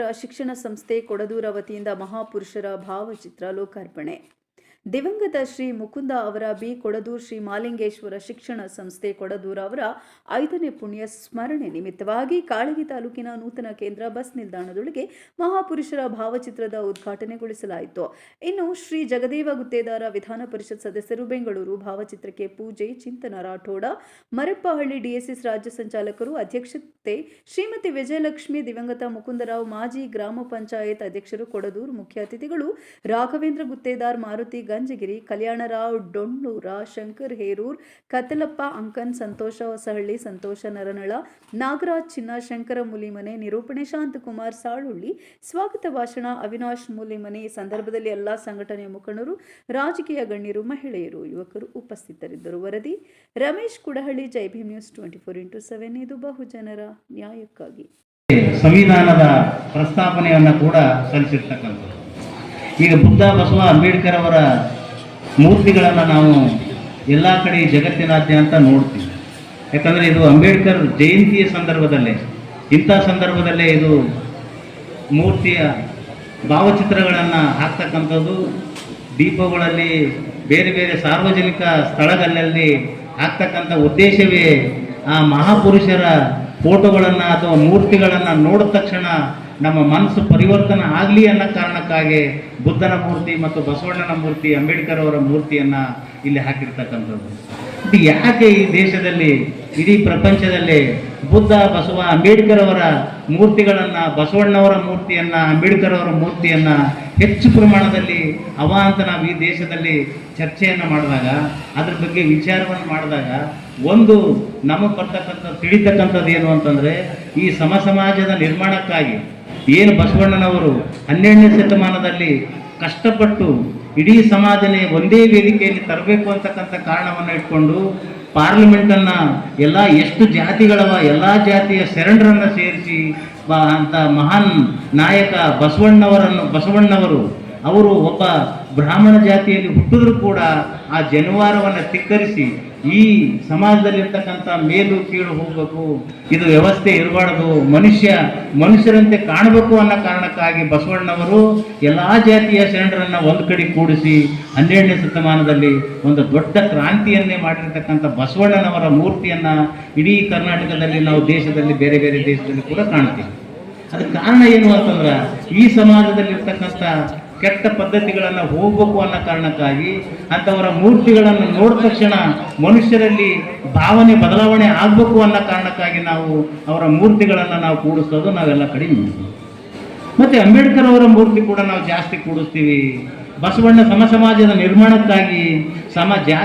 ಶಿಕ್ಷಣ ಸಂಸ್ಥೆ ಕೊಡದೂರ ವತಿಯಿಂದ ಮಹಾಪುರುಷರ ಭಾವಚಿತ್ರ ಲೋಕಾರ್ಪಣೆ. ದಿವಂಗತ ಶ್ರೀ ಮುಕುಂದ ಅವರ ಬಿ ಕೊಡದೂರ್ ಶ್ರೀ ಮಾಲಿಂಗೇಶ್ವರ ಶಿಕ್ಷಣ ಸಂಸ್ಥೆ ಕೊಡದೂರ ಅವರ ಐದನೇ ಪುಣ್ಯ ಸ್ಮರಣೆ ನಿಮಿತ್ತವಾಗಿ ಕಾಳಗಿ ತಾಲೂಕಿನ ನೂತನ ಕೇಂದ್ರ ಬಸ್ ನಿಲ್ದಾಣದೊಳಗೆ ಮಹಾಪುರುಷರ ಭಾವಚಿತ್ರದ ಉದ್ಘಾಟನೆಗೊಳಿಸಲಾಯಿತು. ಇನ್ನು ಶ್ರೀ ಜಗದೇವ ಗುತ್ತೇದಾರ ವಿಧಾನ ಪರಿಷತ್ ಸದಸ್ಯರು ಬೆಂಗಳೂರು ಭಾವಚಿತ್ರಕ್ಕೆ ಪೂಜೆ, ಚಿಂತನ ರಾಠೋಡ, ಮರಪ್ಪಹಳ್ಳಿ ಡಿಎಸ್ಎಸ್ ರಾಜ್ಯ ಸಂಚಾಲಕರು ಅಧ್ಯಕ್ಷತೆ, ಶ್ರೀಮತಿ ವಿಜಯಲಕ್ಷ್ಮಿ, ದಿವಂಗತ ಮುಕುಂದರಾವ್, ಮಾಜಿ ಗ್ರಾಮ ಪಂಚಾಯತ್ ಅಧ್ಯಕ್ಷರು ಕೊಡದೂರು ಮುಖ್ಯ ಅತಿಥಿಗಳು, ರಾಘವೇಂದ್ರ ಗುತ್ತೇದಾರ್, ಮಾರುತಿ ಗಂಜಗಿರಿ, ಕಲ್ಯಾಣರಾವ್, ಡೊಣ್ಣೂರ, ಶಂಕರ್ ಹೇರೂರ್ ಕತಲಪ್ಪ ಅಂಕನ್ ಸಂತೋಷ ಹೊಸಹಳ್ಳಿ, ಸಂತೋಷ ನರನಳ, ನಾಗರಾಜ್ ಚಿನ್ನ, ಶಂಕರ ಮುಲಿಮನೆ, ನಿರೂಪಣೆ ಶಾಂತಕುಮಾರ್ ಸಾಳುಳ್ಳಿ, ಸ್ವಾಗತ ಭಾಷಣ ಅವಿನಾಶ್ ಮುಲಿಮನೆ, ಈ ಸಂದರ್ಭದಲ್ಲಿ ಎಲ್ಲಾ ಸಂಘಟನೆಯ ಮುಖಂಡರು, ರಾಜಕೀಯ ಗಣ್ಯರು, ಮಹಿಳೆಯರು, ಯುವಕರು ಉಪಸ್ಥಿತರಿದ್ದರು. ವರದಿ, Ramesh Kudahalli Jai Bhim news twenty four into seven. ಇದು ಬಹುಜನರ ನ್ಯಾಯಕ್ಕಾಗಿ. ಸಂವಿಧಾನದ ಪ್ರಸ್ತಾಪನೆಯನ್ನು ಕೂಡ ಸಲ್ಲಿಸಿರ್ತಕ್ಕಂಥದ್ದು ಈಗ ಬುದ್ಧ ಬಸವ ಅಂಬೇಡ್ಕರ್ ಅವರ ಮೂರ್ತಿಗಳನ್ನು ನಾವು ಎಲ್ಲ ಕಡೆ ಜಗತ್ತಿನಾದ್ಯಂತ ನೋಡ್ತೀವಿ. ಯಾಕಂದರೆ ಇದು ಅಂಬೇಡ್ಕರ್ ಜಯಂತಿಯ ಸಂದರ್ಭದಲ್ಲೇ, ಇಂಥ ಸಂದರ್ಭದಲ್ಲೇ ಇದು ಮೂರ್ತಿಯ ಭಾವಚಿತ್ರಗಳನ್ನು ಹಾಕ್ತಕ್ಕಂಥದ್ದು, ದೀಪಗಳಲ್ಲಿ ಬೇರೆ ಬೇರೆ ಸಾರ್ವಜನಿಕ ಸ್ಥಳಗಳಲ್ಲಿ ಹಾಕ್ತಕ್ಕಂಥ ಉದ್ದೇಶವೇ ಆ ಮಹಾಪುರುಷರ ಫೋಟೋಗಳನ್ನು ಅಥವಾ ಮೂರ್ತಿಗಳನ್ನು ನೋಡಿದ ತಕ್ಷಣ ನಮ್ಮ ಮನಸ್ಸು ಪರಿವರ್ತನೆ ಆಗಲಿ ಅನ್ನೋ ಕಾರಣಕ್ಕಾಗಿ ಬುದ್ಧನ ಮೂರ್ತಿ ಮತ್ತು ಬಸವಣ್ಣನ ಮೂರ್ತಿ, ಅಂಬೇಡ್ಕರ್ ಅವರ ಮೂರ್ತಿಯನ್ನು ಇಲ್ಲಿ ಹಾಕಿರ್ತಕ್ಕಂಥದ್ದು. ಇದು ಯಾಕೆ ಈ ದೇಶದಲ್ಲಿ, ಇಡೀ ಪ್ರಪಂಚದಲ್ಲಿ ಬುದ್ಧ, ಬಸವ, ಅಂಬೇಡ್ಕರ್ ಅವರ ಮೂರ್ತಿಗಳನ್ನು ಬಸವಣ್ಣವರ ಮೂರ್ತಿಯನ್ನು, ಅಂಬೇಡ್ಕರ್ ಅವರ ಮೂರ್ತಿಯನ್ನು ಹೆಚ್ಚು ಪ್ರಮಾಣದಲ್ಲಿ ಅವ ಅಂತ ನಾವು ಈ ದೇಶದಲ್ಲಿ ಚರ್ಚೆಯನ್ನು ಮಾಡಿದಾಗ ಅದ್ರ ಬಗ್ಗೆ ವಿಚಾರವನ್ನು ಮಾಡಿದಾಗ, ಒಂದು ನಮಗೆ ಬರ್ತಕ್ಕಂಥ ತಿಳಿತಕ್ಕಂಥದ್ದು ಏನು ಅಂತಂದರೆ, ಈ ಸಮಸಮಾಜದ ನಿರ್ಮಾಣಕ್ಕಾಗಿ ಏನು ಬಸವಣ್ಣನವರು ಹನ್ನೆರಡನೇ ಶತಮಾನದಲ್ಲಿ ಕಷ್ಟಪಟ್ಟು ಇಡೀ ಸಮಾಜನೇ ಒಂದೇ ವೇದಿಕೆಯಲ್ಲಿ ತರಬೇಕು ಅಂತಕ್ಕಂಥ ಕಾರಣವನ್ನು ಇಟ್ಕೊಂಡು ಪಾರ್ಲಿಮೆಂಟನ್ನು ಎಲ್ಲ ಎಷ್ಟು ಜಾತಿಗಳವ ಎಲ್ಲ ಜಾತಿಯ ಶರಣರನ್ನು ಸೇರಿಸಿ ಬ ಅಂತ ಮಹಾನ್ ನಾಯಕ ಬಸವಣ್ಣವರನ್ನು ಬಸವಣ್ಣವರು, ಅವರು ಒಬ್ಬ ಬ್ರಾಹ್ಮಣ ಜಾತಿಯಲ್ಲಿ ಹುಟ್ಟಿದ್ರು ಕೂಡ ಆ ಜನಿವಾರವನ್ನು ಧಿಕ್ಕರಿಸಿ ಈ ಸಮಾಜದಲ್ಲಿರ್ತಕ್ಕಂಥ ಮೇಲು ಕೀಳು ಹೋಗಬೇಕು, ಇದು ವ್ಯವಸ್ಥೆ ಇರಬಾರ್ದು, ಮನುಷ್ಯ ಮನುಷ್ಯರಂತೆ ಕಾಣಬೇಕು ಅನ್ನೋ ಕಾರಣಕ್ಕಾಗಿ ಬಸವಣ್ಣವರು ಎಲ್ಲ ಜಾತಿಯ ಶರಣರನ್ನು ಒಂದು ಕಡೆ ಕೂಡಿಸಿ ಹನ್ನೆರಡನೇ ಶತಮಾನದಲ್ಲಿ ಒಂದು ದೊಡ್ಡ ಕ್ರಾಂತಿಯನ್ನೇ ಮಾಡಿರ್ತಕ್ಕಂಥ ಬಸವಣ್ಣನವರ ಮೂರ್ತಿಯನ್ನು ಇಡೀ ಕರ್ನಾಟಕದಲ್ಲಿ ನಾವು ದೇಶದಲ್ಲಿ ಬೇರೆ ಬೇರೆ ದೇಶದಲ್ಲಿ ಕೂಡ ಕಾಣ್ತೀವಿ. ಅದಕ್ಕೆ ಕಾರಣ ಏನು ಅಂತಂದ್ರೆ ಈ ಸಮಾಜದಲ್ಲಿರ್ತಕ್ಕಂಥ ಕೆಟ್ಟ ಪದ್ಧತಿಗಳನ್ನು ಹೋಗ್ಬೇಕು ಅನ್ನೋ ಕಾರಣಕ್ಕಾಗಿ ಅಂಥವರ ಮೂರ್ತಿಗಳನ್ನು ನೋಡಿದ ತಕ್ಷಣ ಮನುಷ್ಯರಲ್ಲಿ ಭಾವನೆ ಬದಲಾವಣೆ ಆಗಬೇಕು ಅನ್ನೋ ಕಾರಣಕ್ಕಾಗಿ ನಾವು ಅವರ ಮೂರ್ತಿಗಳನ್ನು ನಾವು ಕೂಡಿಸೋದು ನಾವೆಲ್ಲ ಕಡಿಮೆ ಮತ್ತು ಮತ್ತೆ ಅಂಬೇಡ್ಕರ್ ಅವರ ಮೂರ್ತಿ ಕೂಡ ನಾವು ಜಾಸ್ತಿ ಕೂಡಿಸ್ತೀವಿ. ಬಸವಣ್ಣ ಸಮ ಸಮಾಜದ ನಿರ್ಮಾಣಕ್ಕಾಗಿ ಸಮ ಜಾತಿ